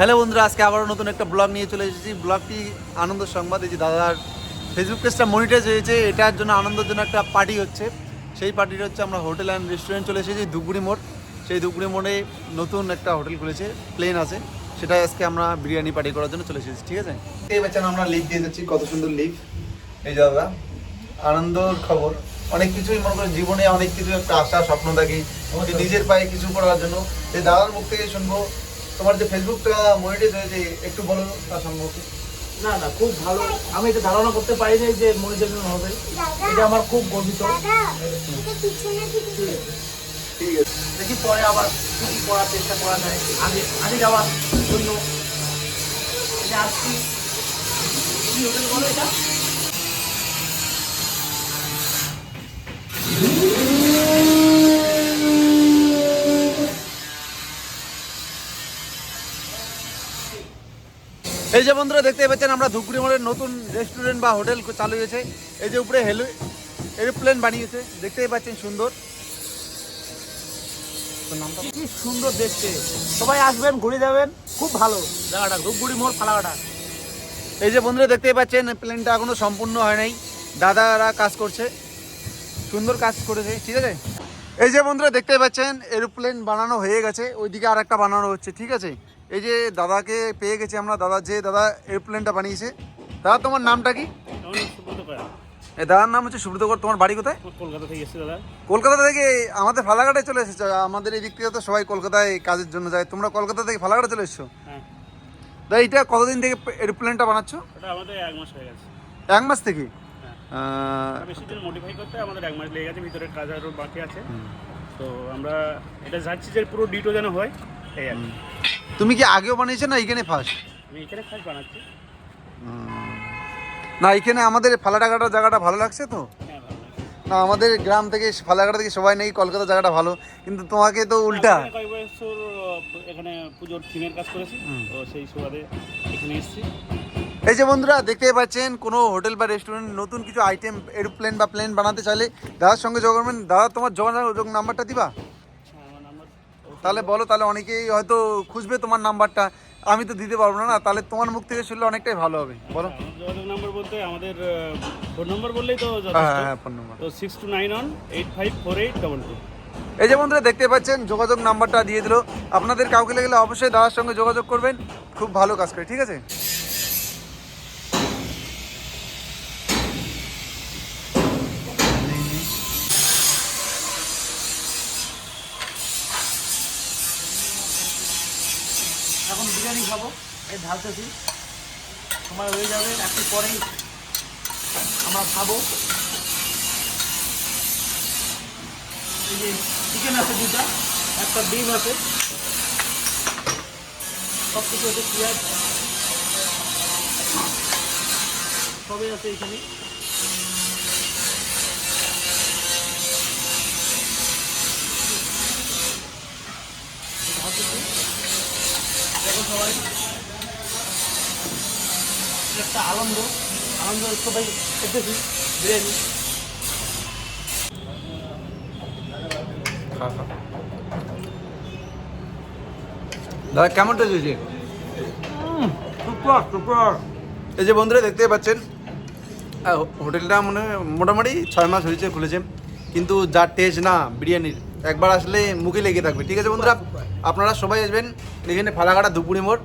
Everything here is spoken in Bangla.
হ্যালো বন্ধুরা, আজকে আবারও নতুন একটা ব্লগ নিয়ে চলে এসেছি। ব্লগটি আনন্দ সংবাদ, এই যে দাদার ফেসবুক পেজটা মনিটাইজ হয়েছে, এটার জন্য আনন্দের জন্য একটা পার্টি হচ্ছে। সেই পার্টিটা হচ্ছে আমরা হোটেল অ্যান্ড রেস্টুরেন্ট চলে এসেছি, ধুপগুড়ি মোড়। সেই ধুপগুড়ি মোড়ে নতুন একটা হোটেল খুলেছে প্লেন আছে। সেটা আজকে আমরা বিরিয়ানি পার্টি করার জন্য চলে এসেছি, ঠিক আছে? এই বেচান আমরা লিভ দিয়ে যাচ্ছি কত সুন্দর লিভ এই দাদা, আনন্দর খবর। অনেক কিছুই মনে করি, জীবনে অনেক কিছু একটা আশা, স্বপ্ন থাকি। নিজের পায়ে কিছু করার জন্য। এই দাদার মুখ থেকে শুনব তোমার যে ফেসবুকটা মনিটাইজ হয়েছে একটু বলো তার সম্পর্কে না না খুব ভালো। আমি এটা ধারণা করতে পারি পারিনি যে মনিটাইজেশন হবে। এটা আমার খুব গর্বিত। ঠিক আছে। দেখি পরে আবার কি কি করার চেষ্টা করা যায়। আগে আগে যাওয়ার জন্য। এটা আসছি কি? হোটেল বলো এটা? এই যে বন্ধুরা, দেখতে পাচ্ছেন আমরা ধুপগুড়ি মোড়ের নতুন রেস্টুরেন্ট বা হোটেল চালু হয়েছে এই যে উপরে হেলো এরোপ্লেন বানিয়েছে, দেখতেই পাচ্ছেন সুন্দর। কি সুন্দর দেখতে। সবাই আসবেন, ঘুরে যাবেন, খুব ভালো। জায়গাটা, ধূপগুড়ি মোড় ফালাকাটা এই যে বন্ধুরা, দেখতেই পাচ্ছেন প্লেনটা এখনও সম্পূর্ণ হয় নাই। দাদারা কাজ করছে। সুন্দর কাজ করেছে, ঠিক আছে? এই যে বন্ধুরা, দেখতেই পাচ্ছেন এরোপ্লেন বানানো হয়ে গেছে। ওইদিকে আর একটা বানানো হচ্ছে, ঠিক আছে? এই যে দাদাকে পেয়ে গেছি আমরা দাদা যে দাদা এরোপ্লেনটা বানিয়েছে দাদা তোমার নামটা কি? এই দাদার নাম হচ্ছে সুব্রত তোমার বাড়ি কোথায়? কলকাতা থেকে এসেছি দাদা। কলকাতা থেকে আমাদের ফালাঘাটে চলে এসেছ আমাদের এই দিক থেকে তো সবাই কলকাতায় কাজের জন্য যায় তোমরা কলকাতা থেকে ফালাঘাটে চলে এসেছ? হ্যাঁ। দাদা এটা কতদিন থেকে এরোপ্লেনটা বানাচ্ছো? আমাদের এক মাস হয়ে গেছে। এক মাস থেকে? হ্যাঁ। বেশি দিন মডিফাই করতে আমাদের এক মাস লেগে গেছে ভিতরে কাজ আরও বাকি আছে। তো আমরা এটা যাচ্ছি যে পুরো ডিটো যেন হয় এই আর। তুমি কি আগেও বানিয়েছো না এখানে ফার্স্ট আমি এখানে খাস বানাচ্ছি। না এখানে আমাদের ফালাকাটার জায়গাটা ভালো লাগছে তো? হ্যাঁ। না আমাদের গ্রাম থেকে ফালাকাটা থেকে সবাই নেই কলকাতা জায়গাটা ভালো। কিন্তু তোমাকে তো উল্টা। কয়েক বছর এখানে পুজোর থিমের কাজ করেছি। তো সেই সুবাদে এখানে এসেছি। এই যে বন্ধুরা দেখতেই পাচ্ছেন কোনো হোটেল বা রেস্টুরেন্ট নতুন কিছু আইটেম এরোপ্লেন বা প্লেন বানাতে চাইলে দাদার সঙ্গে যোগাযোগ করবেন। দাদা তোমার যোগাযোগ নাম্বারটা দিবা? তাহলে বলো তাহলে অনেকেই হয়তো খুঁজবে তোমার নাম্বারটা। আমি তো দিতে পারব না না তাহলে তোমার মুখ থেকে শুনলে অনেকটাই ভালো হবে। বলো। যোগাযোগ নাম্বার বলতে আমাদের ফোন নাম্বার বললেই তো হ্যাঁ হ্যাঁ ফোন নাম্বার তো six two nine one eight five four eight double two এই যে বন্ধুরা দেখতে পাচ্ছেন যোগাযোগ নাম্বারটা দিয়ে দিল। আপনাদের কাউকে লাগলে অবশ্যই দাদার সঙ্গে যোগাযোগ করবেন। খুব ভালো কাজ করে ঠিক আছে? বিরিয়ানি খাব, এই ঢালতেছি সময় হয়ে যাবে, একটু পরেই আমরা খাব। এই যে চিকেন আছে দুটা একটা ডিম আছে। সব কিছু আছে পেঁয়াজ। সবই আছে এখানে। এটা একটা আনন্দ। আনন্দ সবাই খেতেছি বিরিয়ানি। দাদা কেমন টেস্ট হয়েছে সুপার সুপার। এই যে বন্ধুরা দেখতে পাচ্ছেন হোটেলটা মানে মোটামুটি ছয় মাস হয়েছে খুলেছে কিন্তু যা টেস্ট না বিরিয়ানির। একবার আসলে মুখে লেগে থাকবে। ঠিক আছে বন্ধুরা? আপনারা সবাই আসবেন, এখানে ফালাকাটা দুপুরি মোড়।